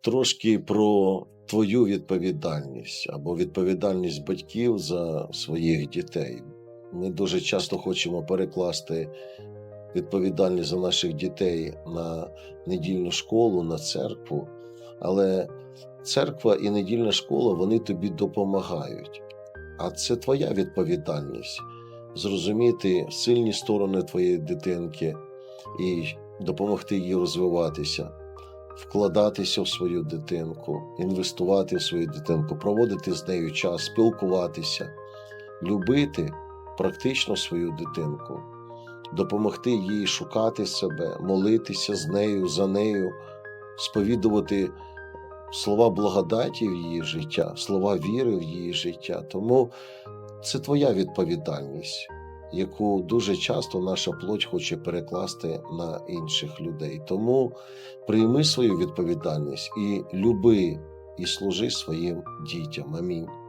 трошки про твою відповідальність або відповідальність батьків за своїх дітей. Ми дуже часто хочемо перекласти відповідальність за наших дітей на недільну школу, на церкву, але церква і недільна школа вони тобі допомагають. А це твоя відповідальність зрозуміти сильні сторони твоєї дитинки і допомогти їй розвиватися, вкладатися в свою дитинку, інвестувати в свою дитинку, проводити з нею час, спілкуватися, любити практично свою дитинку, допомогти їй шукати себе, молитися з нею, за нею, сповідувати слова благодаті в її життя, слова віри в її життя. Тому це твоя відповідальність, яку дуже часто наша плоть хоче перекласти на інших людей. Тому прийми свою відповідальність і люби і служи своїм дітям. Амінь.